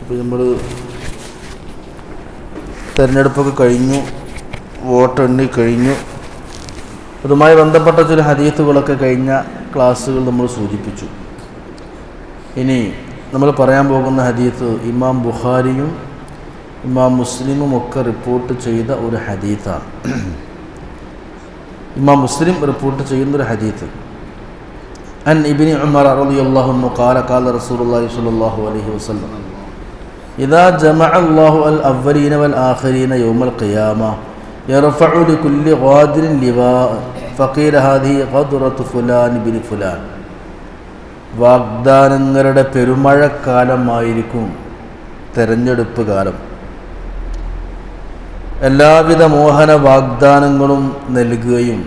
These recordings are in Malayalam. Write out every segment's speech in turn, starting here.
ഇപ്പോൾ നമ്മൾ തെരഞ്ഞെടുപ്പൊക്കെ കഴിഞ്ഞു വോട്ട് എണ്ണി കഴിഞ്ഞു. അതുമായി ബന്ധപ്പെട്ട ചില ഹരീത്തുകളൊക്കെ കഴിഞ്ഞ ക്ലാസ്സുകൾ നമ്മൾ സൂചിപ്പിച്ചു. ഇനി നമ്മൾ പറയാൻ പോകുന്ന ഹദീത്ത് ഇമാം ബുഖാരിയും ഇമാം മുസ്ലിമും ഒക്കെ റിപ്പോർട്ട് ചെയ്ത ഒരു ഹദീത്താണ്. ഇമാം മുസ്ലിം റിപ്പോർട്ട് ചെയ്യുന്ന ഒരു ഹദീത്ത്. അൻ ഇബിനി ഉമർ അറബി അള്ളാഹു കാല കാല റസൂൽ അള്ളാഹി സ്വല്ലാഹു അലഹി വസ്ലം عليه وسلم إذا جمع الله الأولين والآخرين يوم القيامة يرفع لكل غادر لواء فقيل هذه غدرة فلان بن فلان വാഗ്ദാനങ്ങളുടെ പെരുമഴക്കാലമായിരിക്കും തെരഞ്ഞെടുപ്പ് കാലം എല്ലാവിധ മോഹന വാഗ്ദാനങ്ങളും നൽകുകയും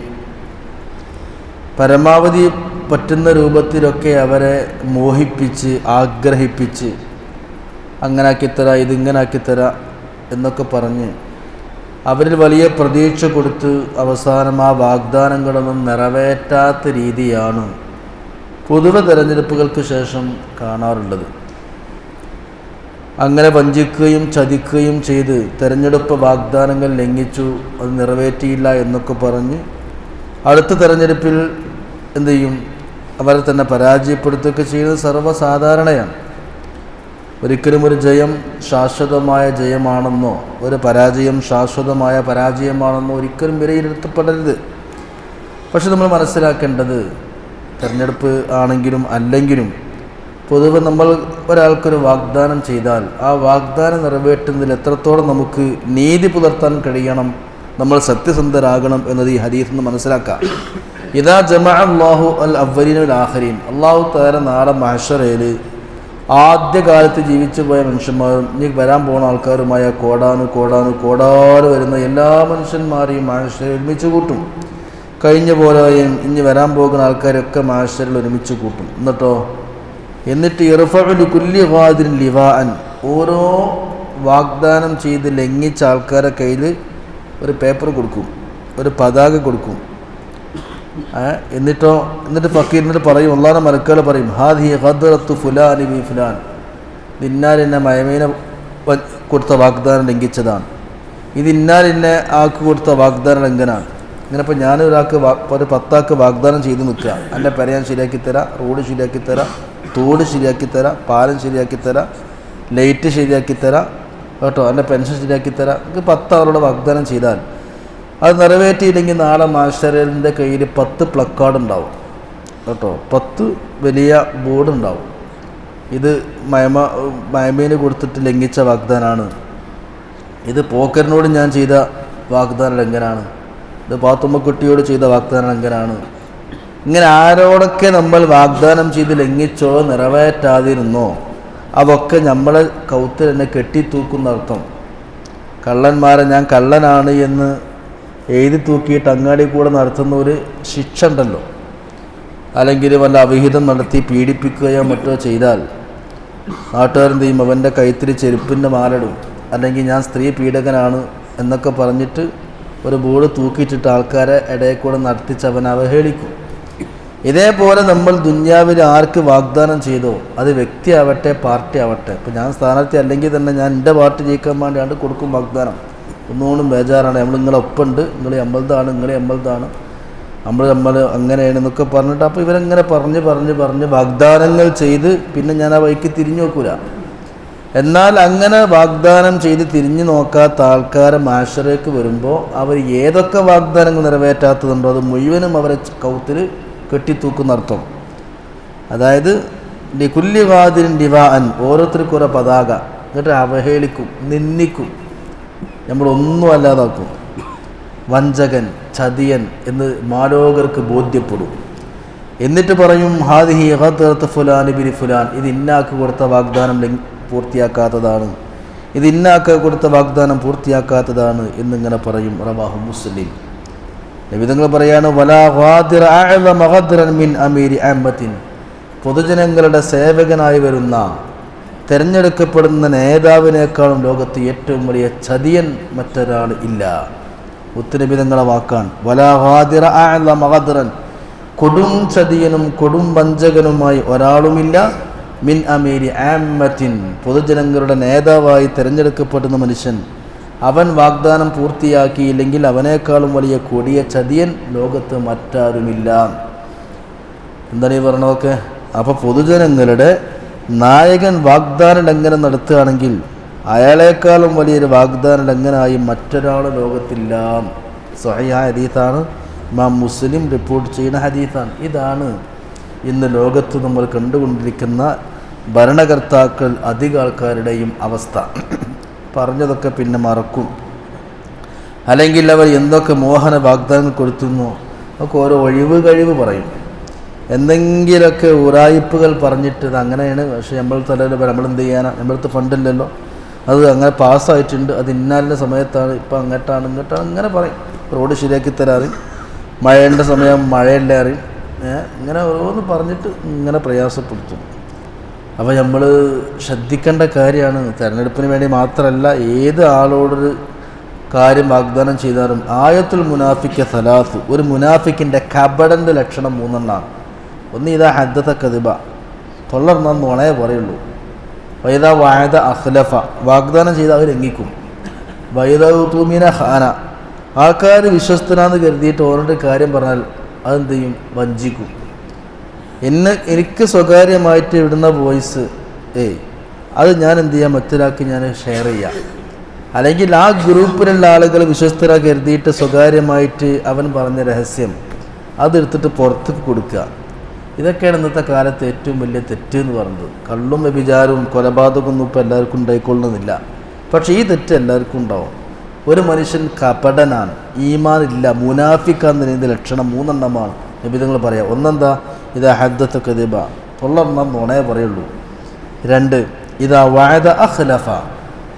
പരമാവധി പറ്റുന്ന രൂപത്തിലൊക്കെ അവരെ മോഹിപ്പിച്ച് ആഗ്രഹിപ്പിച്ച് അങ്ങനെ ആക്കിത്തരാ ഇതിങ്ങനെ ആക്കിത്തരാ എന്നൊക്കെ പറഞ്ഞ് അവരിൽ വലിയ പ്രതീക്ഷ കൊടുത്ത് അവസാനം ആ വാഗ്ദാനങ്ങളൊന്നും നിറവേറ്റാത്ത രീതിയാണ് പൊതുവെ തെരഞ്ഞെടുപ്പുകൾക്ക് ശേഷം കാണാറുള്ളത്. അങ്ങനെ വഞ്ചിക്കുകയും ചതിക്കുകയും ചെയ്ത് തെരഞ്ഞെടുപ്പ് വാഗ്ദാനങ്ങൾ ലംഘിച്ചു അത് നിറവേറ്റിയില്ല എന്നൊക്കെ പറഞ്ഞ് അടുത്ത തെരഞ്ഞെടുപ്പിൽ എന്തു ചെയ്യും? അവരെ തന്നെ പരാജയപ്പെടുത്തുകയൊക്കെ ചെയ്യുന്നത് സർവസാധാരണയാണ്. ഒരിക്കലും ഒരു ജയം ശാശ്വതമായ ജയമാണെന്നോ ഒരു പരാജയം ശാശ്വതമായ പരാജയമാണെന്നോ ഒരിക്കലും വിലയിരുത്തപ്പെടരുത്. പക്ഷെ നമ്മൾ മനസ്സിലാക്കേണ്ടത് തിരഞ്ഞെടുപ്പ് ആണെങ്കിലും അല്ലെങ്കിലും പൊതുവെ നമ്മൾ ഒരാൾക്കൊരു വാഗ്ദാനം ചെയ്താൽ ആ വാഗ്ദാനം നിറവേറ്റുന്നതിൽ എത്രത്തോളം നമുക്ക് നീതി പുലർത്താൻ കഴിയണം നമ്മൾ സത്യസന്ധരാകണം എന്നത് ഈ ഹദീസ് നിന്ന് മനസ്സിലാക്കാം. ഇതാ ജമാ അള്ളാഹു അൽ അവരീനുൽ ആഹരീൻ അള്ളാഹു താര നാളെ മഹഷറയിൽ ആദ്യകാലത്ത് ജീവിച്ചു പോയ മനുഷ്യന്മാരും ഇനി വരാൻ പോകുന്ന ആൾക്കാരുമായ കോടാനു കോടാനു കോടാറ് വരുന്ന എല്ലാ മനുഷ്യന്മാരെയും മനുഷ്യരെ ഒരുമിച്ച് കൂട്ടും. കഴിഞ്ഞ പോലെയും ഇനി വരാൻ പോകുന്ന ആൾക്കാരൊക്കെ മനുഷ്യരിൽ ഒരുമിച്ച് കൂട്ടും. എന്നിട്ടോ? എന്നിട്ട് ഇറഫു കുല്ലി ലിവാൻ ഓരോ വാഗ്ദാനം ചെയ്ത് ലംഘിച്ച ആൾക്കാരെ കയ്യിൽ ഒരു പേപ്പർ കൊടുക്കും. ഒരു പതാക കൊടുക്കും. എന്നിട്ടോ എന്നിട്ട് ഫക്കീർ എന്നിട്ട് പറയും ഒന്നാണ് മലക്കുകൾ പറയും ഹാദി ഹദ്റത്തു ഫുലാൻ ബി ഫുലാൻ. ഇത് എന്നെ മയമീനെ കൊടുത്ത വാഗ്ദാനം ലംഘിച്ചതാണ്. ഇത് ഇന്നാലിന്നെ ആൾക്ക് കൊടുത്ത വാഗ്ദാനം ലംഘനാണ് ഇങ്ങനെ ഇപ്പോൾ ഞാൻ ഒരു പത്താൾക്ക് വാഗ്ദാനം ചെയ്ത് നിൽക്കുക. എന്റെ പെരയാൻ ശരിയാക്കി തരാം റോഡ് ശരിയാക്കി തരാം തോട് ശരിയാക്കി തരാം പാലം ശരിയാക്കി തരാം ലൈറ്റ് ശരിയാക്കി തരാം കേട്ടോ എന്റെ പെൻഷൻ ശരിയാക്കി തരാം. ഇത് പത്ത് ആളോട് വാഗ്ദാനം ചെയ്താൽ അത് നിറവേറ്റിയില്ലെങ്കിൽ നാളെ മാസ്റ്ററിന്റെ കയ്യിൽ പത്ത് പ്ലക്കാർഡ് ഉണ്ടാവും. കേട്ടോ പത്ത് വലിയ ബോർഡ് ഉണ്ടാവും. ഇത് മയമ മയമീന് കൊടുത്തിട്ട് ലംഘിച്ച വാഗ്ദാനാണ്. ഇത് പോക്കറിനോട് ഞാൻ ചെയ്ത വാഗ്ദാന ലംഘനാണ്. ഇത് പാത്തുമ്മക്കുട്ടിയോട് ചെയ്ത വാഗ്ദാന ലംഘനാണ്. ഇങ്ങനെ ആരോടൊക്കെ നമ്മൾ വാഗ്ദാനം ചെയ്ത് ലംഘിച്ചോ നിറവേറ്റാതിരുന്നോ അതൊക്കെ നമ്മളെ കൗത്തിൽ തന്നെ കെട്ടിത്തൂക്കുന്ന അർത്ഥം കള്ളന്മാരെ ഞാൻ കള്ളനാണ് എന്ന് എഴുതി തൂക്കിയിട്ട് അങ്ങാടി കൂടെ നടത്തുന്ന ഒരു ശിക്ഷ ഉണ്ടല്ലോ. അല്ലെങ്കിൽ വല്ല അവിഹിതം നടത്തി പീഡിപ്പിക്കുകയോ മറ്റോ ചെയ്താൽ നാട്ടുകാരെന്ത് ചെയ്യും? അവന്റെ കൈത്തിരി ചെരുപ്പിന്റെ മാലടും. അല്ലെങ്കിൽ ഞാൻ സ്ത്രീ പീഡകനാണ് എന്നൊക്കെ പറഞ്ഞിട്ട് ഒരു ബോർഡ് തൂക്കിയിട്ടിട്ട് ആൾക്കാരെ ഇടയിൽ കൂടെ നടത്തിച്ച് അവൻ അവഹേളിക്കും. ഇതേപോലെ നമ്മൾ ദുന്യാവിൽ ആർക്ക് വാഗ്ദാനം ചെയ്തോ അത് വ്യക്തിയാവട്ടെ പാർട്ടി ആവട്ടെ ഇപ്പം ഞാൻ സ്ഥാനാർത്ഥി അല്ലെങ്കിൽ തന്നെ ഞാൻ എന്റെ പാർട്ടി ജയിക്കാൻ വേണ്ടിയാണ് കൊടുക്കും വാഗ്ദാനം. ഒന്നുകൊണ്ടും ബേജാറാണ്. നമ്മൾ നിങ്ങളെ ഒപ്പുണ്ട്. നിങ്ങൾ അമ്പലത്താണ് നിങ്ങൾ അമ്പലത്താണ് നമ്മൾ നമ്മൾ അങ്ങനെയാണ് എന്നൊക്കെ പറഞ്ഞിട്ട് അപ്പോൾ ഇവരങ്ങനെ പറഞ്ഞ് പറഞ്ഞ് പറഞ്ഞ് വാഗ്ദാനങ്ങൾ ചെയ്ത് പിന്നെ ഞാൻ ആ വഴിക്ക് തിരിഞ്ഞു നോക്കൂല. എന്നാൽ അങ്ങനെ വാഗ്ദാനം ചെയ്ത് തിരിഞ്ഞു നോക്കാത്ത ആൾക്കാരെ മാഷറേക്ക് വരുമ്പോൾ അവർ ഏതൊക്കെ വാഗ്ദാനങ്ങൾ നിറവേറ്റാത്തതുണ്ടോ അത് മുഴുവനും അവരെ കൗത്തിൽ കെട്ടിത്തൂക്കുന്ന അർത്ഥം. അതായത് കുല്യ വാതിരിൻ ഡിവാൻ ഓരോരുത്തർക്കും ഓരോ പതാക. എന്നിട്ട് അവഹേളിക്കും നിന്ദിക്കും. നമ്മളൊന്നും അല്ലാതാക്കും. വഞ്ചകൻ ചതിയൻ എന്ന് മാലോകർക്ക് ബോധ്യപ്പെടും. എന്നിട്ട് പറയും ഹാദിഹി ഹത്തർത്ത് ഫുലാൻ ബിരി ഫുലാൻ. ഇത് ഇന്നാക്ക് കൊടുത്ത വാഗ്ദാനം പൂർത്തിയാക്കാത്തതാണ്. ഇത് ഇന്നാക്ക് കൊടുത്ത വാഗ്ദാനം പൂർത്തിയാക്കാത്തതാണ് എന്നിങ്ങനെ പറയും റവാഹു മുസ്ലിം. നബിതങ്ങൾ പറയാണ് വലാ മിൻ അമീരി അഹമ്മത്തിൻ പൊതുജനങ്ങളുടെ സേവകനായി വരുന്ന തിരഞ്ഞെടുക്കപ്പെടുന്ന നേതാവിനേക്കാളും ലോകത്ത് ഏറ്റവും വലിയ ചതിയൻ മറ്റൊരാൾ ഇല്ല. ഉത്തരവിധങ്ങളെ വാക്കാണ് വലാ ഖാദിറ അഅ്ലമ ഖദ്റൻ കൊടും ചതിയനും കൊടും വഞ്ചകനുമായി ഒരാളുമില്ല. മിൻ അമീരി ആമ്മത്തിൻ പൊതുജനങ്ങളുടെ നേതാവായി തിരഞ്ഞെടുക്കപ്പെടുന്ന മനുഷ്യൻ അവൻ വാഗ്ദാനം പൂർത്തിയാക്കിയില്ലെങ്കിൽ അവനേക്കാളും വലിയ കൊടിയ ചതിയൻ ലോകത്ത് മറ്റാരുമില്ല. എന്താണ് ഈ പറഞ്ഞതൊക്കെ? അപ്പോൾ പൊതുജനങ്ങളുടെ നായകൻ വാഗ്ദാന ലംഘനം നടത്തുകയാണെങ്കിൽ അയാളെക്കാളും വലിയൊരു വാഗ്ദാന ലംഘനമായി മറ്റൊരാൾ ലോകത്തില്ല. സഹയ ഹദീത്താണ് മാം മുസ്ലിം റിപ്പോർട്ട് ചെയ്യുന്ന ഹദീത്താണ് ഇതാണ് ഇന്ന് ലോകത്ത് നമ്മൾ കണ്ടുകൊണ്ടിരിക്കുന്ന ഭരണകർത്താക്കൾ അധിക ആൾക്കാരുടെയും അവസ്ഥ. പറഞ്ഞതൊക്കെ പിന്നെ മറക്കും. അല്ലെങ്കിൽ അവർ എന്തൊക്കെ മോഹന വാഗ്ദാനങ്ങൾ കൊടുത്തുന്നോ ഒക്കെ ഓരോ ഒഴിവ് കഴിവ് പറയും. എന്തെങ്കിലുമൊക്കെ ഉറായിപ്പുകൾ പറഞ്ഞിട്ട് ഇത് അങ്ങനെയാണ്. പക്ഷേ നമ്മൾ തലയിൽ നമ്മൾ എന്ത് ചെയ്യാനാണ് നമ്മളടുത്ത് ഫണ്ടില്ലല്ലോ അത് അങ്ങനെ പാസ്സായിട്ടുണ്ട് അത് ഇന്നാലിന്റെ സമയത്താണ്. ഇപ്പം അങ്ങോട്ടാണ് ഇങ്ങോട്ടാണ് അങ്ങനെ പറയും. റോഡ് ശരിയാക്കി തരാറ്. മഴയുടെ സമയം മഴയല്ല ഇങ്ങനെ ഓരോന്ന് പറഞ്ഞിട്ട് ഇങ്ങനെ പ്രയാസപ്പെടുത്തും. അപ്പോൾ നമ്മൾ ശ്രദ്ധിക്കേണ്ട കാര്യമാണ്. തിരഞ്ഞെടുപ്പിന് വേണ്ടി മാത്രമല്ല ഏത് ആളോടൊരു കാര്യം വാഗ്ദാനം ചെയ്താലും ആയത്തുൽ മുനാഫിക്ക സലാത്ത്. ഒരു മുനാഫിക്കിന്റെ കബടന്റെ ലക്ഷണം മൂന്നെണ്ണമാണ് ഒന്ന് ഇതാ ഹദ്ദത്ത കതിബ തൊള്ളർന്ന നുണയെ പറയുള്ളൂ വൈദ വായത അഖ്ലഫ. വാഗ്ദാനം ചെയ്ത് അവർ ലംഘിക്കും വൈദ തൂമീന ഖാന. ആൾക്കാർ വിശ്വസ്തനാന്ന് കരുതിയിട്ട് ഓരോരുടെ കാര്യം പറഞ്ഞാൽ അതെന്ത് ചെയ്യും? വഞ്ചിക്കും. എന്നെ എനിക്ക് സ്വകാര്യമായിട്ട് ഇടുന്ന വോയിസ് ഏയ് അത് ഞാൻ എന്ത് ചെയ്യാം? മറ്റൊരാൾക്ക് ഞാൻ ഷെയർ ചെയ്യാം. അല്ലെങ്കിൽ ആ ഗ്രൂപ്പിലുള്ള ആളുകൾ വിശ്വസ്തരാ കരുതിയിട്ട് സ്വകാര്യമായിട്ട് അവൻ പറഞ്ഞ രഹസ്യം അതെടുത്തിട്ട് പുറത്തേക്ക് കൊടുക്കുക. ഇതൊക്കെയാണ് ഇന്നത്തെ കാലത്ത് ഏറ്റവും വലിയ തെറ്റ് എന്ന് പറയുന്നത്. കള്ളും വ്യഭിചാരവും കൊലപാതകമൊന്നും ഇപ്പോൾ എല്ലാവർക്കും ഉണ്ടായിക്കൊള്ളുന്നില്ല. പക്ഷേ ഈ തെറ്റ് എല്ലാവർക്കും ഉണ്ടാവും. ഒരു മനുഷ്യൻ കപടനാണ് ഈമാൻ ഈമാനില്ല മുനാഫിക്കാന്നതിന്റെ ലക്ഷണം മൂന്നെണ്ണമാണ്. നിബിധങ്ങൾ പറയാം ഒന്നെന്താ? ഇതാ ഹദ്ദത്ത് കതിബ തൊള്ളെണ്ണം നുണയെ പറയുള്ളൂ. രണ്ട് ഇതാ വായത അഖ്ലഫ.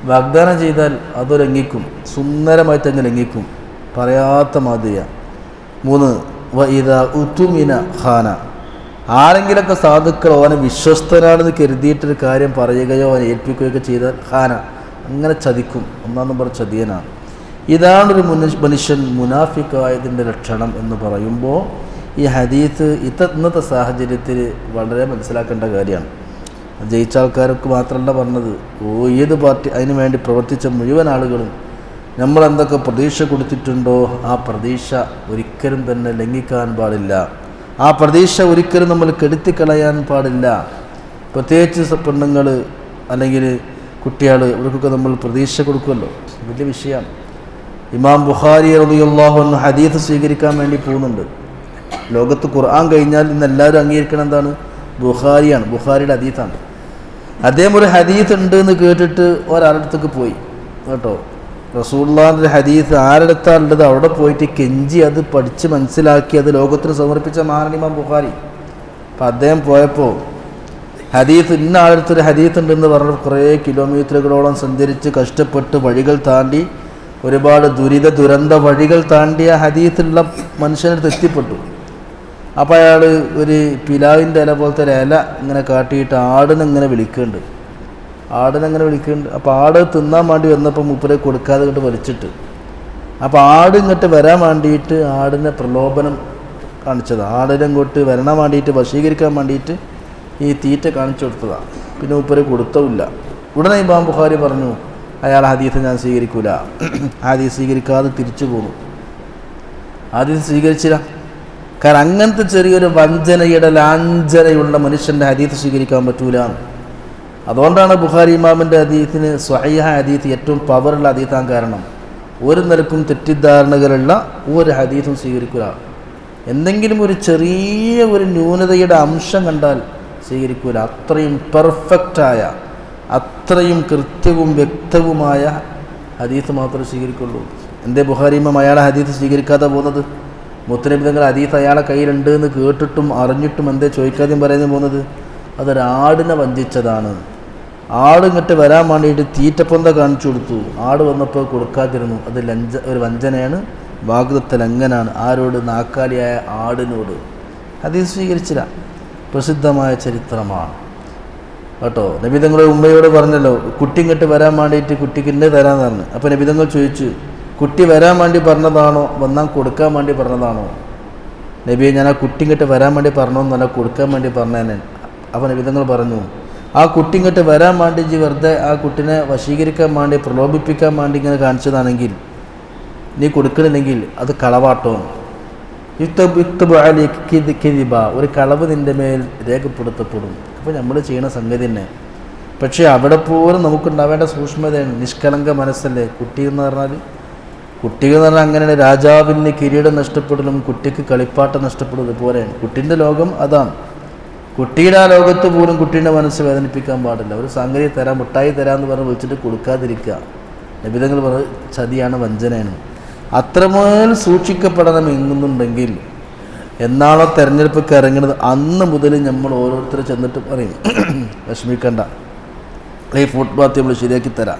വാഗ്ദാനം ചെയ്താൽ അത് ലംഘിക്കും സുന്ദരമായി തന്നെ ലംഘിക്കും പറയാത്ത മാതിരിയാണ് മൂന്ന് വ ഇതാ ഉത്തുമിന ഖാന. ആരെങ്കിലൊക്കെ സാധുക്കൾ ഓനെ വിശ്വസ്തനാണെന്ന് കരുതിയിട്ടൊരു കാര്യം പറയുകയോ അവനെ ഏൽപ്പിക്കുകയൊക്കെ ചെയ്താൽ ഖാന അങ്ങനെ ചതിക്കും. ഒന്നാം നമ്പർ ചതിയനാണ്. ഇതാണ് ഒരു മനുഷ്യൻ മുനാഫിക്കായതിന്റെ ലക്ഷണം എന്ന് പറയുമ്പോൾ ഈ ഹദീത്ത് ഇത്ത ഇന്നത്തെ സാഹചര്യത്തിൽ വളരെ മനസ്സിലാക്കേണ്ട കാര്യമാണ്. ജയിച്ച ആൾക്കാർക്ക് മാത്രമല്ല പറഞ്ഞത് ഓ ഏത് പാർട്ടി അതിനു വേണ്ടി പ്രവർത്തിച്ച മുഴുവൻ ആളുകളും നമ്മൾ എന്തൊക്കെ പ്രതീക്ഷ കൊടുത്തിട്ടുണ്ടോ ആ പ്രതീക്ഷ ഒരിക്കലും തന്നെ ലംഘിക്കാൻ പാടില്ല. ആ പ്രതീക്ഷ ഒരിക്കലും നമ്മൾ കെടുത്തിക്കളയാൻ പാടില്ല. പ്രത്യേകിച്ച് പെണ്ണുങ്ങൾ അല്ലെങ്കിൽ കുട്ടികൾ ഇവർക്കൊക്കെ നമ്മൾ പ്രതീക്ഷ കൊടുക്കുമല്ലോ. വലിയ വിഷയമാണ് ഇമാം ബുഖാരി റളിയല്ലാഹു അൻഹു ഹദീസ് സ്വീകരിക്കാൻ വേണ്ടി പോകുന്നുണ്ട്. ലോകത്ത് ഖുർആൻ കഴിഞ്ഞാൽ ഇന്ന് എല്ലാവരും അംഗീകരിക്കണം എന്താണ്? ബുഖാരിയാണ്. ബുഖാരിയുടെ ഹദീത്താണ് അദ്ദേഹം ഒരു ഹദീത്ത് ഉണ്ട് എന്ന് കേട്ടിട്ട് ഒരാളടുത്തേക്ക് പോയി. കേട്ടോ? റസൂള്ളാന്റെ ഹദീസ് ആരെടുത്താണ്ടത് ഉള്ളത് അവിടെ പോയിട്ട് കെഞ്ചി അത് പഠിച്ച് മനസ്സിലാക്കി അത് ലോകത്തിന് സമർപ്പിച്ച മഹാനിമാം ബുഖാരി. അപ്പം അദ്ദേഹം പോയപ്പോൾ ഹദീസ് ഇന്ന ആളടുത്തൊരു ഹദീസ് ഉണ്ടെന്ന് പറഞ്ഞ് കുറേ കിലോമീറ്ററുകളോളം സഞ്ചരിച്ച് കഷ്ടപ്പെട്ട് വഴികൾ താണ്ടി ഒരുപാട് ദുരിത ദുരന്ത വഴികൾ താണ്ടി ആ ഹദീഫിലുള്ള മനുഷ്യനെ തെറ്റിപ്പെട്ടു അപ്പോൾ അയാൾ ഒരു പിലാവിന്റെ ഇല പോലത്തെ ഒരു ഇല ഇങ്ങനെ കാട്ടിയിട്ട് ആടിനെ ഇങ്ങനെ വിളിക്കുന്നുണ്ട്. ആടിനെ ഇങ്ങനെ വിളിക്കുന്നുണ്ട്. അപ്പോൾ ആട് തിന്നാൻ വേണ്ടി വന്നപ്പോൾ മൂപ്പരെ കൊടുക്കാതെ ഇങ്ങോട്ട് വലിച്ചിട്ട്. അപ്പോൾ ആട് ഇങ്ങോട്ട് വരാൻ വേണ്ടിയിട്ട് ആടിനെ പ്രലോഭനം കാണിച്ചത്. ആടിനെ ഇങ്ങോട്ട് വരണം വേണ്ടിയിട്ട് വശീകരിക്കാൻ വേണ്ടിയിട്ട് ഈ തീറ്റ കാണിച്ചു കൊടുത്തതാണ് പിന്നെ മൂപ്പരെ കൊടുത്തവില്ല ഉടനെ ഇമാം ബുഖാരി പറഞ്ഞു അയാൾ ഹദീസ് ഞാൻ സ്വീകരിക്കൂല. ഹദീസ് സ്വീകരിക്കാതെ തിരിച്ചു പോന്നു. ഹദീസ് സ്വീകരിച്ചില്ല. കാരണം അങ്ങനത്തെ ചെറിയൊരു വഞ്ചനയുടെ ലാഞ്ചനയുള്ള മനുഷ്യന്റെ ഹദീസ് സ്വീകരിക്കാൻ പറ്റൂല. അതുകൊണ്ടാണ് ബുഖാരി ഇമാമിന്റെ അതീത്തിന് സ്വഹീഹ ഹദീത്ത് ഏറ്റവും പവറുള്ള അതീത്താൻ കാരണം. ഒരു നിലക്കും തെറ്റിദ്ധാരണകളുള്ള ഒരു ഹദീത്തും സ്വീകരിക്കുക എന്തെങ്കിലും ഒരു ചെറിയ ഒരു ന്യൂനതയുടെ അംശം കണ്ടാൽ സ്വീകരിക്കൂല. അത്രയും പെർഫെക്റ്റായ അത്രയും കൃത്യവും വ്യക്തവുമായ ഹദീത്ത് മാത്രമേ സ്വീകരിക്കുള്ളൂ. എന്തേ ഇമാം അയാളെ ഹദീത്ത് സ്വീകരിക്കാതെ പോകുന്നത്? മുത്തനബിതങ്ങൾ ഹദീസ് അയാളെ കയ്യിലുണ്ട് എന്ന് കേട്ടിട്ടും അറിഞ്ഞിട്ടും എന്തേ ചോദിക്കാതെയും പറയുന്നു പോകുന്നത്? അതൊരാടിനെ വഞ്ചിച്ചതാണ്. ആട് ഇങ്ങോട്ട് വരാൻ വേണ്ടിയിട്ട് തീറ്റപ്പൊന്ത കാണിച്ചു കൊടുത്തു. ആട് വന്നപ്പോൾ കൊടുക്കാതിരുന്നു. അത് ലഞ്ച ഒരു വഞ്ചനയാണ്. വാഗ്ദത്ത ലംഘനാണ്. ആരോട്? നാക്കാലിയായ ആടിനോട്. ഹദീസ് സ്വീകരിച്ചില്ല. പ്രസിദ്ധമായ ചരിത്രമാണ്. കേട്ടോ? നബിതങ്ങൾ ഉമ്മയോട് പറഞ്ഞല്ലോ കുട്ടി ഇങ്ങോട്ട് വരാൻ വേണ്ടിയിട്ട് കുട്ടിക്ക് ഇന്നെ തരാൻ പറഞ്ഞു. അപ്പോൾ നബിതങ്ങൾ ചോദിച്ചു കുട്ടി വരാൻ വേണ്ടി പറഞ്ഞതാണോ? വന്നാൽ കൊടുക്കാൻ വേണ്ടി പറഞ്ഞതാണോ? നബിയെ ഞാൻ ആ കുട്ടി ഇങ്ങോട്ട് വരാൻ വേണ്ടി പറഞ്ഞോന്നല്ല കൊടുക്കാൻ വേണ്ടി പറഞ്ഞേനെ. അപ്പോൾ നബിതങ്ങൾ പറഞ്ഞു ആ കുട്ടി ഇങ്ങോട്ട് വരാൻ വേണ്ടി ജി വെറുതെ ആ കുട്ടിനെ വശീകരിക്കാൻ വേണ്ടി പ്രലോഭിപ്പിക്കാൻ വേണ്ടി ഇങ്ങനെ കാണിച്ചതാണെങ്കിൽ നീ കൊടുക്കണില്ലെങ്കിൽ അത് കളവാട്ടോ. യുക്തബ് ഒരു കളവ് നിന്റെ മേൽ രേഖപ്പെടുത്തപ്പെടും. അപ്പോൾ നമ്മൾ ചെയ്യുന്ന സംഗതി തന്നെ. പക്ഷേ അവിടെ പോലും നമുക്കുണ്ടാവേണ്ട സൂക്ഷ്മതയാണ് നിഷ്കളങ്ക മനസ്സല്ലേ? കുട്ടി എന്ന് പറഞ്ഞാൽ കുട്ടികൾ എന്ന് പറഞ്ഞാൽ അങ്ങനെ രാജാവിന് കിരീടം നഷ്ടപ്പെടലും കുട്ടിക്ക് കളിപ്പാട്ടം നഷ്ടപ്പെടുന്നത് പോലെയാണ് കുട്ടിന്റെ ലോകം അതാണ്. കുട്ടിയുടെ ആ ലോകത്ത് പോലും കുട്ടീന്റെ മനസ്സ് വേദനിപ്പിക്കാൻ പാടില്ല. ഒരു സംഗതി തരാം മിഠായി തരാമെന്ന് പറഞ്ഞ് വിളിച്ചിട്ട് കൊടുക്കാതിരിക്കുക. നിബിധങ്ങൾ പറഞ്ഞ ചതിയാണ് വഞ്ചനയാണ്. അത്രമേൽ സൂക്ഷിക്കപ്പെടണം എങ്ങുന്നുണ്ടെങ്കിൽ എന്നാണോ തെരഞ്ഞെടുപ്പൊക്കെ ഇറങ്ങുന്നത്? അന്ന് മുതൽ നമ്മൾ ഓരോരുത്തർ ചെന്നിട്ട് പറയും വിഷമിക്കണ്ട. ഈ ഫുട് ബാത്ത് നമ്മൾ ശരിയാക്കി തരാം.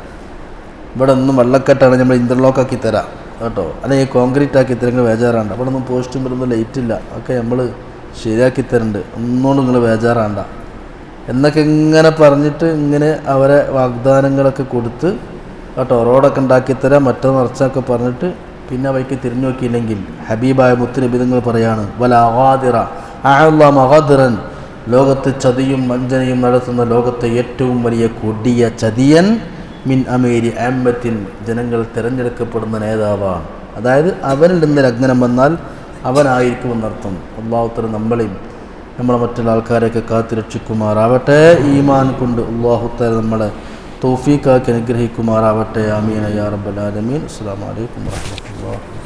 ഇവിടെ ഒന്നും വെള്ളക്കെട്ടാണ് നമ്മൾ ഇന്റർലോക്ക് ആക്കി തരാം. കേട്ടോ? അല്ലെങ്കിൽ കോൺക്രീറ്റ് ആക്കി തരങ്ങൾ ബേജാറാണ്ട അവിടെ ഒന്നും പോസ്റ്റും വരുമ്പോൾ ലൈറ്റില്ല ഒക്കെ നമ്മൾ ശരിയാക്കി തരുന്നുണ്ട് ഒന്നുകൊണ്ട് നിങ്ങൾ ബേജാറാണ്ട. എന്നൊക്കെ ഇങ്ങനെ പറഞ്ഞിട്ട് ഇങ്ങനെ അവരെ വാഗ്ദാനങ്ങളൊക്കെ കൊടുത്ത് കേട്ടോ റോഡൊക്കെ ഉണ്ടാക്കി തരാം മറ്റോ നിറച്ചൊക്കെ പറഞ്ഞിട്ട് പിന്നെ അവയ്ക്ക് തിരിഞ്ഞു നോക്കിയില്ലെങ്കിൽ ഹബീബായ മുത്തുനിബിതങ്ങൾ പറയാണ് വല അഹാദിറ അഹ്ലാ മഹാദിറൻ ലോകത്ത് ചതിയും വഞ്ചനയും നടത്തുന്ന ലോകത്തെ ഏറ്റവും വലിയ കൊടിയ ചതിയൻ മിൻ അമേരി അമ്മത്തിൻ ജനങ്ങൾ തിരഞ്ഞെടുക്കപ്പെടുന്ന നേതാവാണ്. അതായത് അവനിൽ നിന്ന് ലഗ്നം വന്നാൽ അവനായിരിക്കുമെന്നർത്ഥം. അള്ളാഹുത്തര നമ്മളെയും നമ്മളെ മറ്റുള്ള ആൾക്കാരെയൊക്കെ കാത്തിരക്ഷിക്കുമാറാവട്ടെ ഈമാൻ കൊണ്ട് അള്ളാഹുത്തര നമ്മളെ തോഫീക്കാക്കി അനുഗ്രഹിക്കുമാറാവട്ടെ. ആമീൻ. ആലമീൻ. അസ്സലാമു അലൈക്കും വറഹ്മത്തുള്ളാഹി